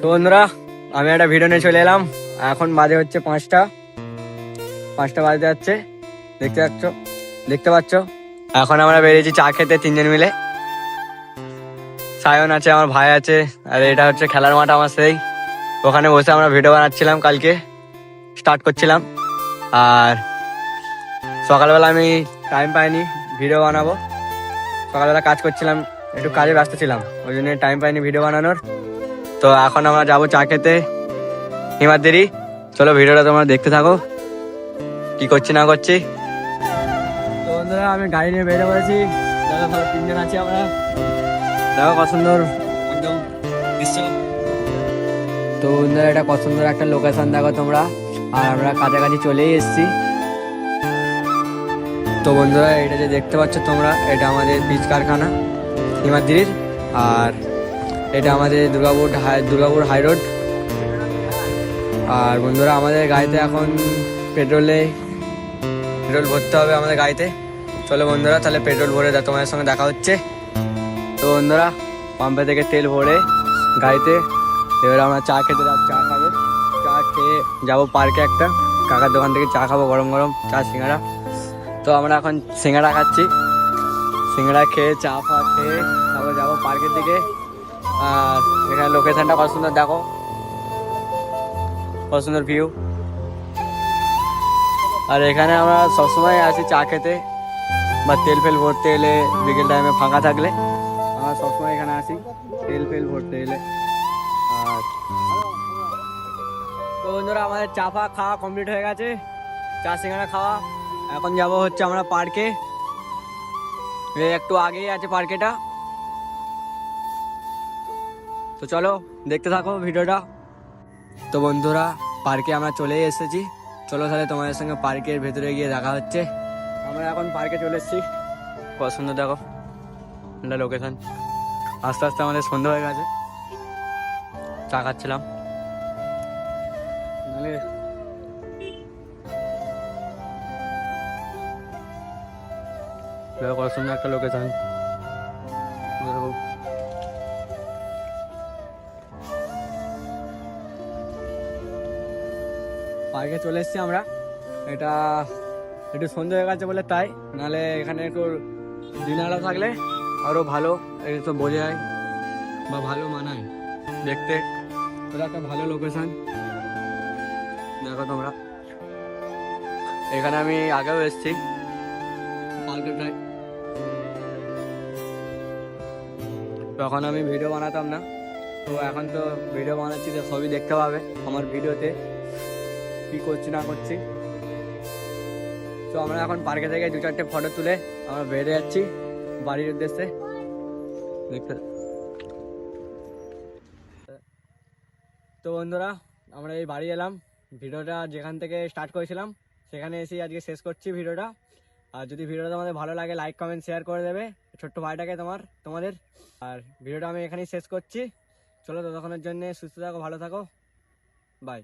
তো বন্ধুরা, আমি একটা ভিডিও নিয়ে চলে এলাম। এখন বাজে হচ্ছে পাঁচটা। পাঁচটা বাজতে যাচ্ছে। দেখতে পাচ্ছ দেখতে পাচ্ছ? এখন আমরা বেরিয়েছি চা খেতে তিনজন মিলে। সায়ন আছে, আমার ভাই আছে, আর এটা হচ্ছে খেলার মাঠ আমার সেই। ওখানে বসে আমরা ভিডিও বানাচ্ছিলাম কালকে স্টার্ট করছিলাম। আর সকালবেলা আমি টাইম পাইনি ভিডিও বানাবো। সকালবেলা কাজ করছিলাম, একটু কাজে ব্যস্ত ছিলাম, ওই জন্য টাইম পাইনি ভিডিও বানানোর। তো এখন আমরা যাব চা খেতে। হিমাদ্রি চলো ভিডিওটা তোমরা দেখতে থাকো। কি করছি না করছি? বন্ধুরা, আমি গাড়ি নিয়ে বেরিয়ে পড়েছি। ধরো, তিনজন আছি আমরা। দেখো কত তো বন্ধুরা, এটা কত একটা লোকেশন দেখো তোমরা। আর আমরা কাছাকাছি চলেই এসেছি। তো বন্ধুরা, এটা যে দেখতে পাচ্ছ তোমরা, এটা আমাদের বীজ কারখানা হিমাদ্রির আর এটা আমাদের Durgapur high Durgapur high road. আর বন্ধুরা, আমাদের গাড়িতে এখন পেট্রোলে পেট্রোল ভরতে হবে আমাদের গাড়িতে। চলো বন্ধুরা, তাহলে পেট্রোল ভরে তোমাদের সঙ্গে দেখা হচ্ছে। তো বন্ধুরা, পাম্পে থেকে তেল ভরে গাড়িতে এবার আমরা চা খেতে চা খাব। চা খেয়ে যাব পার্কে একটা। কাকার দোকান থেকে চা খাব গরম গরম, চা, সিঙ্গারা। তো আমরা এখন সিঙ্গারা খাচ্ছি। সিঙ্গারা খেয়ে চা ফা খেয়ে তারপর যাব পার্কের দিকে। আর এখানে লোকেশনটা কত সুন্দর দেখো। কত সুন্দর ভিউ আর এখানে আমরা সবসময় আসি চা খেতে বা তেল ফেল ভরতে এলে বিকেল টাইমে ফাঁকা থাকলে। আমরা সবসময় এখানে আসি তেল ফেল ভরতে এলে। আর তো বন্ধুরা, আমাদের চা ফা খাওয়া কমপ্লিট হয়ে গেছে। চা সিঙ্গারা খাওয়া। এখন যাব হচ্ছে আমরা পার্কে একটু আগেই আছে পার্কেটা তো চলো, দেখতে থাকো ভিডিওটা। তো বন্ধুরা, পার্কে আমরা চলেই এসেছি। চলো তাহলে তোমাদের সঙ্গে পার্কের ভেতরে গিয়ে দেখা হচ্ছে। আমরা এখন পার্কে চলে এসেছি। কত সুন্দর, দেখো। এটা লোকেশন আস্তে আস্তে আমাদের সন্ধ্যা হয়ে গেছে। চা খাচ্ছিলাম। কত সুন্দর একটা লোকেশন পার্কে চলে এসেছি আমরা। এটা একটু সন্ধ্যে হয়ে গেছে বলে তাই। নাহলে এখানে একটু দিন আলো থাকলে আরও ভালো তো বোঝা যায় বা ভালো মানায় দেখতে। এটা একটা ভালো লোকেশান দেখো তোমরা। এখানে আমি আগেও এসেছি। পার্কেটায় তখন আমি ভিডিও বানাতাম না। তো এখন তো ভিডিও বানাচ্ছি, তো সবই দেখতে পাবে আমার ভিডিওতে কি করছি না করছি। তো আমরা এখন পার্কে থেকে দু চারটে ফটো তুলে আমরা বেরিয়ে যাচ্ছি বাড়ির উদ্দেশ্যে। তো বন্ধুরা, আমরা এই বাড়ি এলাম। ভিডিওটা যেখান থেকে স্টার্ট করেছিলাম, সেখানে এসে আজকে শেষ করছি ভিডিওটা। আর যদি ভিডিওটা তোমাদের ভালো লাগে লাইক কমেন্ট শেয়ার করে দেবে ছোট্ট ভাইটাকে তোমার, তোমাদের। আর ভিডিওটা আমি এখানেই শেষ করছি। চলো ততক্ষণের জন্য সুস্থ থাকো, ভালো থাকো। বাই